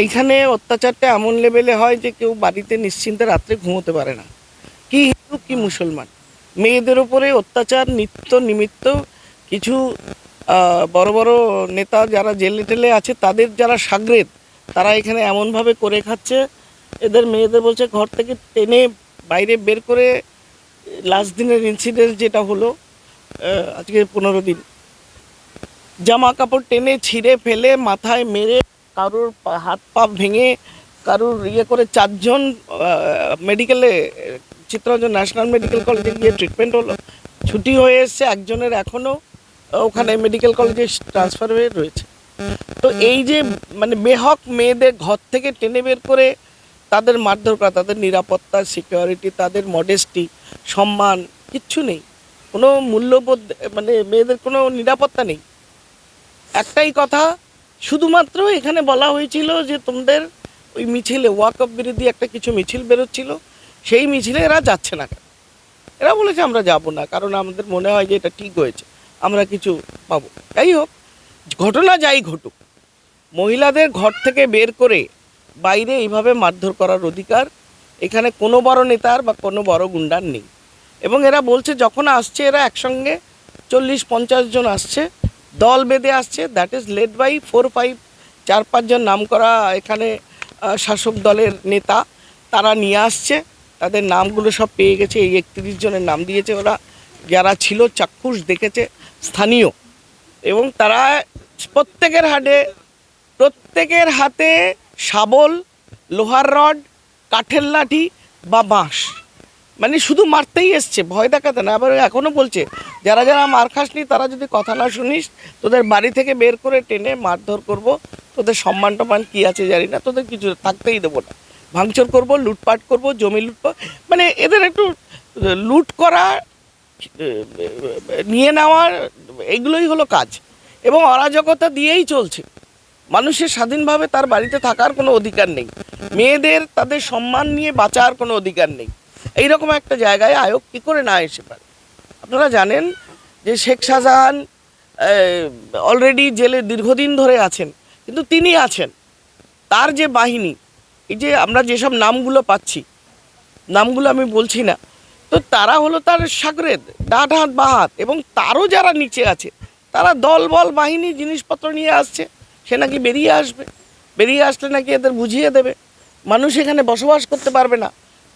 এইখানে অত্যাচারটা এমন লেভেলে হয় যে কেউ বাড়িতে নিশ্চিন্তে রাত্রে ঘুমোতে পারে না। কি হিন্দু, কি মুসলমান। মেয়েদের ওপরে অত্যাচার, নিত্য নিমিত্ত কিছু বড় বড় নেতা যারা জেলে টেলে আছে, তাদের যারা সাগরেদ, তারা এখানে এমনভাবে করে খাচ্ছে, এদের মেয়েদের বলছে ঘর থেকে টেনে বাইরে বের করে লাস্ট দিনের ইনসিডেন্ট যেটা হলো আজকে পনেরো দিন। জামা কাপড় টেনে ছিঁড়ে ফেলে, মাথায় মেরে কারোর হাত পা ভেঙে কারোর ইয়ে করে চারজন মেডিকেলে চিত্তরঞ্জন ন্যাশনাল মেডিকেল কলেজে গিয়ে ট্রিটমেন্ট হলো। ছুটি হয়ে এসছে, একজনের এখনও ওখানে মেডিকেল কলেজে ট্রান্সফার হয়ে রয়েছে। তো এই যে মানে বেহক মেয়েদের ঘর থেকে টেনে বের করে তাদের মারধর করা, তাদের নিরাপত্তা সিকিউরিটি তাদের মডেস্টি সম্মান, কিচ্ছু নেই। কোনো মূল্যবোধ মানে মেয়েদের কোনো নিরাপত্তা নেই। একটাই কথা শুধুমাত্র এখানে বলা হয়েছিল যে তোমাদের ওই মিছিলে, ওয়াক অফ বিরোধী একটা কিছু মিছিল বেরোচ্ছিল, সেই মিছিলে এরা যাচ্ছে না কেন? এরা বলেছে আমরা যাব না, কারণ আমাদের মনে হয় যে এটা ঠিক হয়েছে, আমরা কিছু পাবো যাই হোক, ঘটনা যাই ঘটুক, মহিলাদের ঘর থেকে বের করে বাইরে এইভাবে মারধর করার অধিকার এখানে কোনো বড় নেতার বা কোনো বড় গুন্ডার নেই। এবং এরা বলছে, যখন আসছে এরা একসঙ্গে চল্লিশ পঞ্চাশ জন আসছে দল বেঁধে আসছে that is led by four five চার পাঁচজন নাম করা এখানে শাসক দলের নেতা, তারা নিয়ে আসছে। তাদের নামগুলো সব পেয়ে গেছে, এই একত্রিশ জনের নাম দিয়েছে ওরা। যারা ছিল, চাক্ষুষ দেখেছে, স্থানীয়। এবং তারা প্রত্যেকের হাটে, প্রত্যেকের হাতে শাবল, লোহার রড, কাঠের লাঠি বা বাঁশ। মানে শুধু মারতেই এসছে, ভয় দেখাতে না, আবার এখনও বলছে, যারা যারা মার খাসনি, তারা যদি কথা না শুনিস, তোদের বাড়ি থেকে বের করে টেনে মারধর করব, তোদের সম্মান টমান কী আছে জানি না, তোদের কিছু থাকতেই দেবো না। ভাঙচুর করব, লুটপাট করব, জমি লুটপাট মানে এদের একটু, লুট করা, নিয়ে নেওয়ার এগুলোই হলো কাজ। এবং অরাজকতা দিয়েই চলছে। মানুষের স্বাধীনভাবে তার বাড়িতে থাকার কোনো অধিকার নেই। মেয়েদের তাদের সম্মান নিয়ে বাঁচার কোনো অধিকার নেই। এইরকম একটা জায়গায় আয়োগ কী করে না এসে পারে? আপনারা জানেন যে শেখ শাহজাহান অলরেডি জেলে দীর্ঘদিন ধরে আছেন, কিন্তু তিনি আছেন। তার যে বাহিনী, এই যে আমরা যেসব নামগুলো পাচ্ছি, নামগুলো আমি বলছি না, তো তারা হলো তার সাগরেদ ডাট হাত বা হাত এবং তারও যারা নিচে আছে, তারা দল, বল, বাহিনী, জিনিসপত্র নিয়ে আসছে, সে নাকি বেরিয়ে আসবে। বেরিয়ে আসলে নাকি এদের বুঝিয়ে দেবে। মানুষ এখানে বসবাস করতে পারবে না।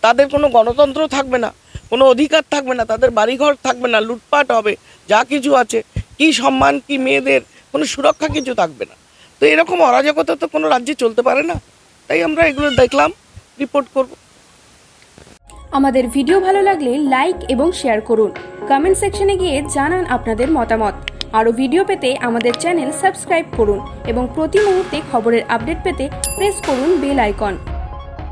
তাদের কোনো গণতন্ত্র থাকবে না, কোনো অধিকার থাকবে না, তাদের বাড়িঘর থাকবে না, লুটপাট হবে, যা কিছু আছে, কি সম্মান, কি মেয়েদের, কোনো সুরক্ষা কিছু থাকবে না। তো এরকম অরাজকতা তো কোনো রাজ্যে চলতে পারে না। তাই আমরা এগুলো দেখলাম রিপোর্ট করব। আমাদের ভিডিও ভালো লাগলে লাইক এবং শেয়ার করুন। কমেন্ট সেকশনে গিয়ে জানান আপনাদের মতামত। আরও ভিডিও পেতে আমাদের চ্যানেল সাবস্ক্রাইব করুন এবং প্রতি মুহূর্তে খবরের আপডেট পেতে প্রেস করুন বেল আইকন